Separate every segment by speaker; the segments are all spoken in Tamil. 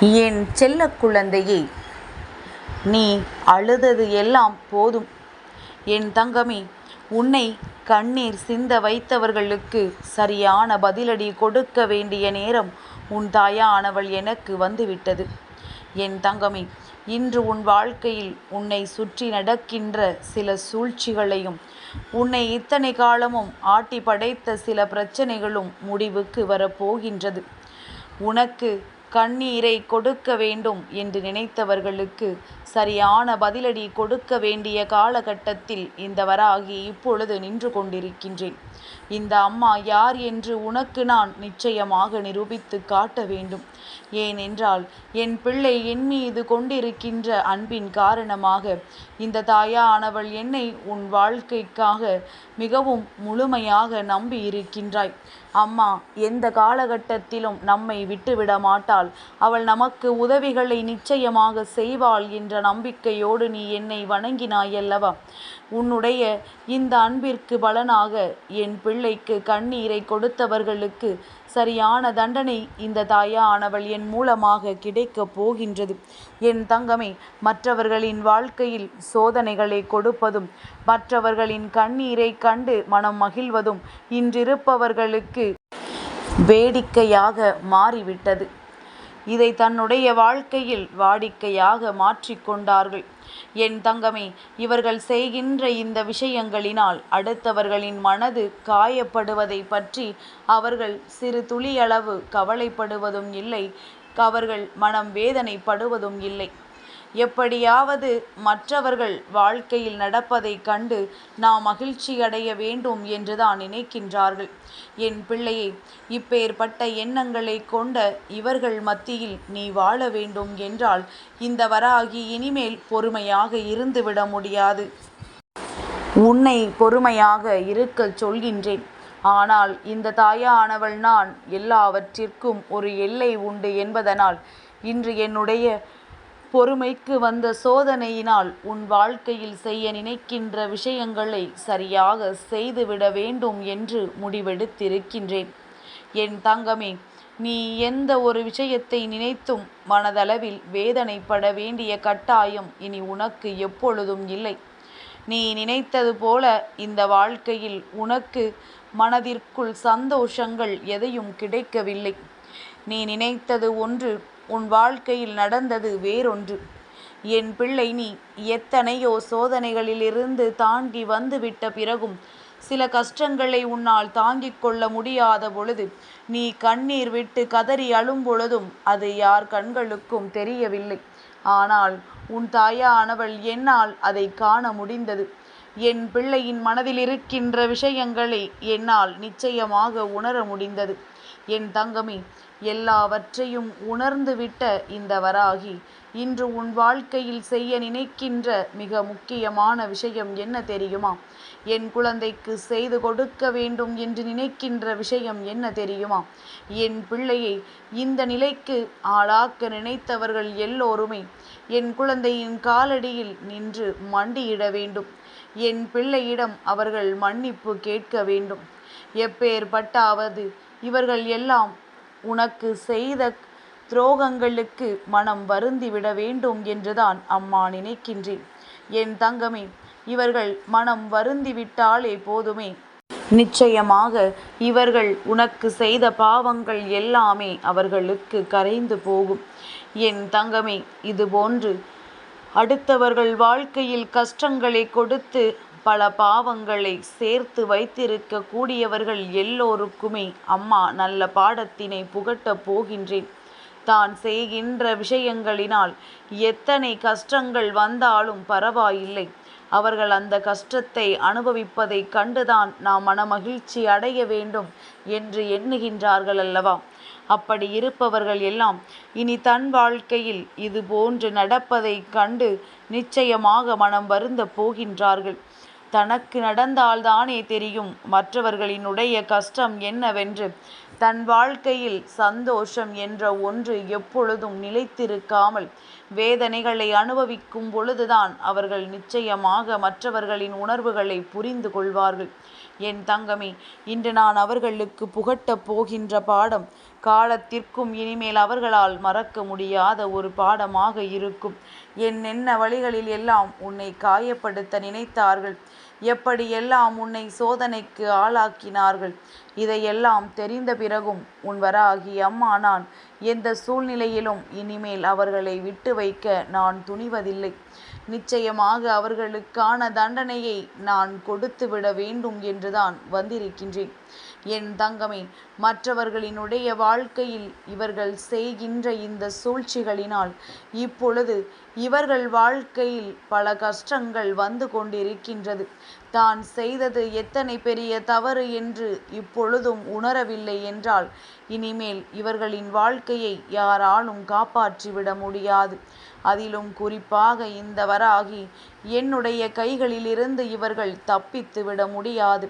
Speaker 1: என் செல்ல குழந்தையே நீ அழுதது எல்லாம் போதும். என் தங்கமே உன்னை கண்ணீர் சிந்த வைத்தவர்களுக்கு சரியான பதிலடி கொடுக்க வேண்டிய நேரம் உன் தாயானவள் எனக்கு வந்துவிட்டது. என் தங்கமே இன்று உன் வாழ்க்கையில் உன்னை சுற்றி நடக்கின்ற சில சூழ்ச்சிகளையும் உன்னை இத்தனை காலமும் ஆட்டி படைத்த சில பிரச்சனைகளும் முடிவுக்கு வரப்போகின்றது. உனக்கு கண்ணீரை கொடுக்க வேண்டும் என்று நினைத்தவர்களுக்கு சரியான பதிலடி கொடுக்க வேண்டிய காலகட்டத்தில் இந்த வராகி இப்பொழுது நின்று கொண்டிருக்கின்றேன். இந்த அம்மா யார் என்று உனக்கு நான் நிச்சயமாக நிரூபித்து காட்ட வேண்டும். ஏனென்றால் என் பிள்ளை என் மீது கொண்டிருக்கின்ற அன்பின் காரணமாக இந்த தாயானவள் என்னை உன் வாழ்க்கைக்காக மிகவும் முழுமையாக நம்பி இருக்கின்றாய் அம்மா எந்த காலகட்டத்திலும் நம்மை விட்டுவிட மாட்டாள் அவள் நமக்கு உதவிகளை நிச்சயமாக செய்வாள் என்ற நம்பிக்கையோடு நீ என்னை வணங்கினாயல்லவா? உன்னுடைய இந்த அன்பிற்கு பலனாக என் பிள்ளைக்கு கண்ணீரை கொடுத்தவர்களுக்கு சரியான தண்டனை இந்த தாயானவள் என் மூலமாக கிடைக்கப் போகின்றது. என் தங்கமே மற்றவர்களின் வாழ்க்கையில் சோதனைகளை கொடுப்பதும் மற்றவர்களின் கண்ணீரை கண்டு மனம் மகிழ்வதும் இன்றிருப்பவர்களுக்கு வேடிக்கையாக மாறிவிட்டது. இதை தன்னுடைய வாழ்க்கையில் வாடிக்கையாக மாற்றிக்கொண்டார்கள் என் தங்கமே இவர்கள் செய்கின்ற இந்த விஷயங்களினால் அடுத்தவர்களின் மனது காயப்படுவதை பற்றி அவர்கள் சிறு துளியளவு கவலைப்படுவதும் இல்லை. அவர்கள் மனம் வேதனைப்படுவதும் இல்லை. எப்படியாவது மற்றவர்கள் வாழ்க்கையில் நடப்பதைக் கண்டு நாம் மகிழ்ச்சியடைய வேண்டும் என்றுதான் நினைக்கின்றார்கள். என் பிள்ளையை இப்பேற்பட்ட எண்ணங்களை கொண்ட இவர்கள் மத்தியில் நீ வாழ வேண்டும் என்றால் இந்த வராகி இனிமேல் பொறுமையாக இருந்துவிட முடியாது. உன்னை பொறுமையாக இருக்கச் சொல்கின்றேன். ஆனால் இந்த தாயானவள் நான் எல்லாவற்றிற்கும் ஒரு எல்லை உண்டு என்பதனால் இன்று என்னுடைய பொறுமைக்கு வந்த சோதனையினால் உன் வாழ்க்கையில் செய்ய நினைக்கின்ற விஷயங்களை சரியாக செய்துவிட வேண்டும் என்று முடிவெடுத்திருக்கின்றேன். என் தங்கமே நீ எந்த ஒரு விஷயத்தை நினைத்தும் மனதளவில் வேதனைப்பட வேண்டிய கட்டாயம் இனி உனக்கு எப்பொழுதும் இல்லை. நீ நினைத்தது போல இந்த வாழ்க்கையில் உனக்கு மனதிற்குள் சந்தோஷங்கள் எதையும் கிடைக்கவில்லை. நீ நினைத்தது ஒன்று உன் வாழ்க்கையில் நடந்தது வேறொன்று. என் பிள்ளை நீ எத்தனையோ சோதனைகளிலிருந்து தாண்டி வந்துவிட்ட பிறகும் சில கஷ்டங்களை உன்னால் தாங்கிக் கொள்ள முடியாத பொழுது நீ கண்ணீர் விட்டு கதறி அழும் பொழுதும் அது யார் கண்களுக்கும் தெரியவில்லை. ஆனால் உன் தாயானவள் என்னால் அதை காண முடிந்தது. என் பிள்ளையின் மனதில் இருக்கின்ற விஷயங்களை என்னால் நிச்சயமாக உணர முடிந்தது. என் தங்கமே எல்லாவற்றையும் உணர்ந்துவிட்ட இந்த வராகி இன்று உன் வாழ்க்கையில் செய்ய நினைக்கின்ற மிக முக்கியமான விஷயம் என்ன தெரியுமா? என் குழந்தைக்கு செய்து கொடுக்க வேண்டும் என்று நினைக்கின்ற விஷயம் என்ன தெரியுமா? என் பிள்ளையை இந்த நிலைக்கு ஆளாக்க நினைத்தவர்கள் எல்லோருமே என் குழந்தையின் காலடியில் நின்று மண்டியிட வேண்டும். என் பிள்ளையிடம் அவர்கள் மன்னிப்பு கேட்க வேண்டும். எப்பேற்பட்டாவது இவர்கள் எல்லாம் உனக்கு செய்த துரோகங்களுக்கு மனம் வருந்திவிட வேண்டும் என்றுதான் அம்மா நினைக்கின்றேன். என் தங்கமே இவர்கள் மனம் வருந்திவிட்டாலே போதுமே. நிச்சயமாக இவர்கள் உனக்கு செய்த பாவங்கள் எல்லாமே அவர்களுக்கு கரைந்து போகும். என் தங்கமே இதுபோன்று அடுத்தவர்கள் வாழ்க்கையில் கஷ்டங்களை கொடுத்து பல பாவங்களை சேர்த்து வைத்திருக்க கூடியவர்கள் எல்லோருக்குமே அம்மா நல்ல பாடத்தினை புகட்டப் போகின்றேன். தான் செய்கின்ற விஷயங்களினால் எத்தனை கஷ்டங்கள் வந்தாலும் பரவாயில்லை. அவர்கள் அந்த கஷ்டத்தை அனுபவிப்பதை கண்டுதான் நாம் மனமகிழ்ச்சி அடைய வேண்டும் என்று எண்ணுகின்றார்கள் அல்லவா? அப்படி இருப்பவர்கள் எல்லாம் இனி தன் வாழ்க்கையில் இது போன்று நடப்பதை கண்டு நிச்சயமாக மனம் வருந்த போகின்றார்கள். தனக்கு நடந்தால்தானே தெரியும் மற்றவர்களினுடைய கஷ்டம் என்னவென்று தன் வாழ்க்கையில் சந்தோஷம் என்ற ஒன்று எப்பொழுதும் நிலைத்திருக்காமல் வேதனைகளை அனுபவிக்கும் பொழுதுதான் அவர்கள் நிச்சயமாக மற்றவர்களின் உணர்வுகளை புரிந்து கொள்வார்கள். என் தங்கமே இன்று நான் அவர்களுக்கு புகட்டப் போகின்ற பாடம் காலத்திற்கும் இனிமேல் அவர்களால் மறக்க முடியாத ஒரு பாடமாக இருக்கும். என்னென்ன வழிகளில் எல்லாம் உன்னை காயப்படுத்த நினைத்தார்கள். எப்படியெல்லாம் உன்னை சோதனைக்கு ஆளாக்கினார்கள். இதையெல்லாம் தெரிந்த பிறகும் உன் வராகி அம்மா நான் எந்த சூழ்நிலையிலும் இனிமேல் அவர்களை விட்டு வைக்க நான் துணிவதில்லை. நிச்சயமாக அவர்களுக்கான தண்டனையை நான் கொடுத்து விட வேண்டும் என்றுதான் வந்திருக்கின்றேன். என் தங்கமே மற்றவர்களினுடைய வாழ்க்கையில் இவர்கள் செய்கின்ற இந்த சூழ்ச்சிகளினால் இப்பொழுது இவர்கள் வாழ்க்கையில் பல கஷ்டங்கள் வந்து கொண்டிருக்கின்றது. தான் செய்தது எத்தனை பெரிய தவறு என்று இப்பொழுதும் உணரவில்லை என்றால் இனிமேல் இவர்களின் வாழ்க்கையை யாராலும் காப்பாற்றிவிட முடியாது. அதிலும் குறிப்பாக இந்த வராகி என்னுடைய கைகளிலிருந்து இவர்கள் தப்பித்து விட முடியாது.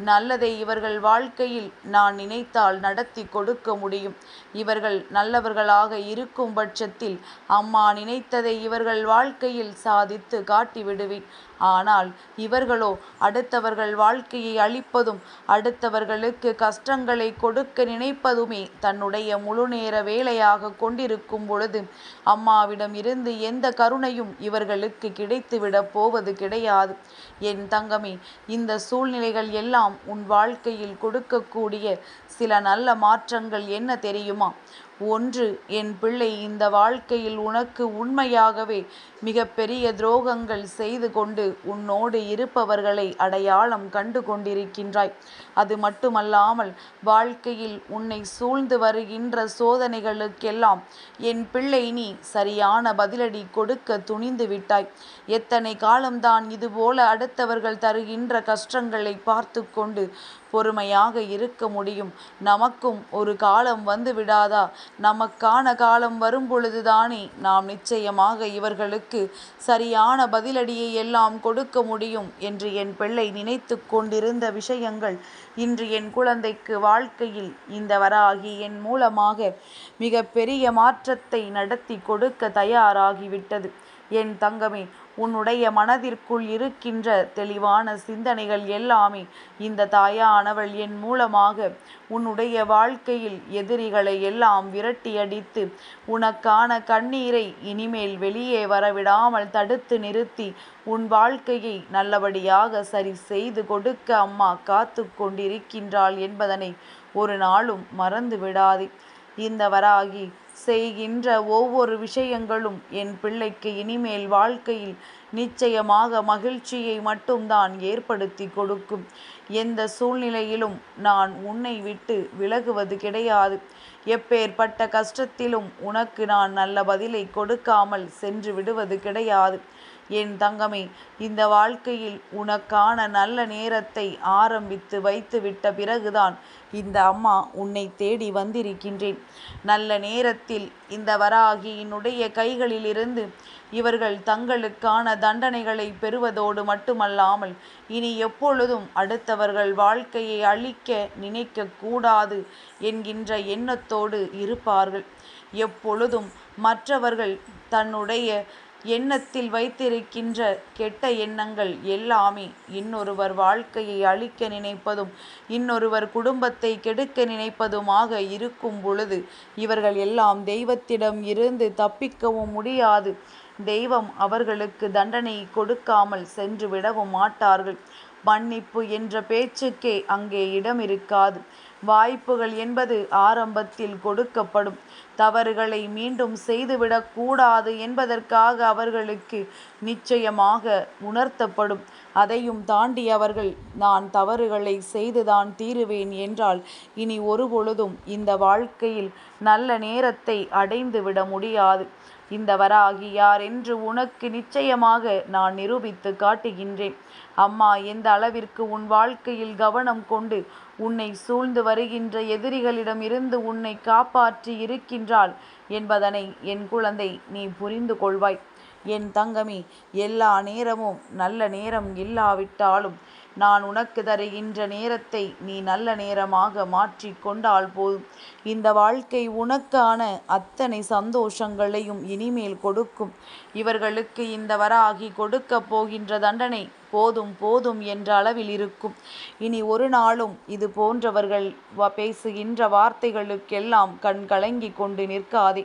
Speaker 1: நல்லதை இவர்கள் வாழ்க்கையில் நான் நினைத்தால் நடத்தி கொடுக்க முடியும். இவர்கள் நல்லவர்களாக இருக்கும் பட்சத்தில் அம்மா நினைத்ததை இவர்கள் வாழ்க்கையில் சாதித்து காட்டிவிடுவேன் ஆனால் இவர்களோ அடுத்தவர்கள் வாழ்க்கையை அழிப்பதும் அடுத்தவர்களுக்கு கஷ்டங்களை கொடுக்க நினைப்பதுமே தன்னுடைய முழுநேர வேலையாக கொண்டிருக்கும் பொழுது அம்மாவிடம் இருந்து எந்த கருணையும் இவர்களுக்கு கிடைத்துவிட போவது கிடையாது. என் தங்கமே இந்த சூழ்நிலைகள் எல்லாம் உன் வாழ்க்கையில் கொடுக்கக்கூடிய சில நல்ல மாற்றங்கள் என்ன தெரியுமா? ஒன்று என் பிள்ளை இந்த வாழ்க்கையில் உனக்கு உண்மையாகவே மிகப்பெரிய துரோகங்கள் செய்து கொண்டு உன்னோடு இருப்பவர்களை அடையாளம் கண்டு கொண்டிருக்கின்றாய். அது மட்டுமல்லாமல் வாழ்க்கையில் உன்னை சூழ்ந்து வருகின்ற சோதனைகளுக்கெல்லாம் என் பிள்ளை நீ சரியான பதிலடி கொடுக்க துணிந்து விட்டாய். எத்தனை காலம்தான் இதுபோல அடுத்தவர்கள் தருகின்ற கஷ்டங்களை பார்த்து கொண்டு பொறுமையாக இருக்க முடியும். நமக்கும் ஒரு காலம் வந்து விடாதா? நமக்கான காலம் வரும் பொழுதுதானே நாம் நிச்சயமாக இவர்களுக்கு சரியான பதிலடியை எல்லாம் கொடுக்க முடியும் என்று என் பிள்ளை நினைத்து கொண்டிருந்த விஷயங்கள் இன்று என் குழந்தைக்கு வாழ்க்கையில் இந்த வராகி என் மூலமாக மிக பெரிய மாற்றத்தை நடத்தி கொடுக்க தயாராகிவிட்டது. என் தங்கமே உன்னுடைய மனதிற்குள் இருக்கின்ற தெளிவான சிந்தனைகள் எல்லாமே இந்த தாயானவள் என் மூலமாக உன்னுடைய வாழ்க்கையில் எதிரிகளை எல்லாம் விரட்டியடித்து உனக்கான கண்ணீரை இனிமேல் வெளியே வரவிடாமல் தடுத்து நிறுத்தி உன் வாழ்க்கையை நல்லபடியாக சரி செய்து கொடுக்க அம்மா காத்து கொண்டிருக்கின்றாள் என்பதனை ஒரு நாளும் மறந்து விடாதே இந்த வராகி செய்கின்ற ஒவ்வொரு விஷயங்களும் என் பிள்ளைக்கு இனிமேல் வாழ்க்கையில் நிச்சயமாக மகிழ்ச்சியை மட்டும்தான் ஏற்படுத்தி கொடுக்கும். எந்த சூழ்நிலையிலும் நான் உன்னை விட்டு விலகுவது கிடையாது. எப்பேற்பட்ட கஷ்டத்திலும் உனக்கு நான் நல்ல பதிலை கொடுக்காமல் சென்று விடுவது கிடையாது. என் தங்கமே இந்த வாழ்க்கையில் உனக்கான நல்ல நேரத்தை ஆரம்பித்து வைத்து விட்ட பிறகுதான் இந்த அம்மா உன்னை தேடி வந்திருக்கின்றேன். நல்ல நேரத்தில் இந்த வராகியினுடைய கைகளிலிருந்து இவர்கள் தங்களுக்கான தண்டனைகளை பெறுவதோடு மட்டுமல்லாமல் இனி எப்பொழுதும் அடுத்தவர்கள் வாழ்க்கையை அழிக்க நினைக்கக்கூடாது என்கின்ற எண்ணத்தோடு இருப்பார்கள். எப்பொழுதும் மற்றவர்கள் தன்னுடைய எண்ணத்தில் வைத்திருக்கின்ற கெட்ட எண்ணங்கள் எல்லாமே இன்னொருவர் வாழ்க்கையை அழிக்க நினைப்பதும் இன்னொருவர் குடும்பத்தை கெடுக்க நினைப்பதுமாக இருக்கும் பொழுது இவர்கள் எல்லாம் தெய்வத்திடம் இருந்து தப்பிக்கவும் முடியாது. தெய்வம் அவர்களுக்கு தண்டனை கொடுக்காமல் சென்று விடவும் மாட்டார்கள். மன்னிப்பு என்ற பேச்சுக்கே அங்கே இடம் இருக்காது வாய்ப்புகள் என்பது ஆரம்பத்தில் கொடுக்கப்படும். தவறுகளை மீண்டும் செய்துவிடக்கூடாது என்பதற்காக அவர்களுக்கு நிச்சயமாக உணர்த்தப்படும். அதையும் தாண்டி அவர்கள் நான் தவறுகளை செய்துதான் தீருவேன் என்றால் இனி ஒருபொழுதும் இந்த வாழ்க்கையில் நல்ல நேரத்தை அடைந்து விட முடியாது. இந்த வராகி யார் என்று உனக்கு நிச்சயமாக நான் நிரூபித்து காட்டுகின்றேன். அம்மா எந்த அளவிற்கு உன் வாழ்க்கையில் கவனம் கொண்டு உன்னை சூழ்ந்து வருகின்ற எதிரிகளிடம் இருந்து உன்னை காப்பாற்றி இருக்கின்றாள் என்பதனை என் குழந்தை நீ புரிந்து கொள்வாய். என் தங்கமி எல்லா நேரமும் நல்ல நேரம் இல்லாவிட்டாலும் நான் உனக்கு தருகின்ற நேரத்தை நீ நல்ல நேரமாக மாற்றிக் கொண்டால் போதும். இந்த வாழ்க்கை உனக்கான அத்தனை சந்தோஷங்களையும் இனிமேல் கொடுக்கும். இவர்களுக்கு இந்த வராகி கொடுக்கப் போகின்ற தண்டனை போதும் போதும் என்ற அளவில் இருக்கும். இனி ஒரு நாளும் இது போன்றவர்கள் பேசுகின்ற வார்த்தைகளுக்கெல்லாம் கண் கலங்கி கொண்டு நிற்காதே.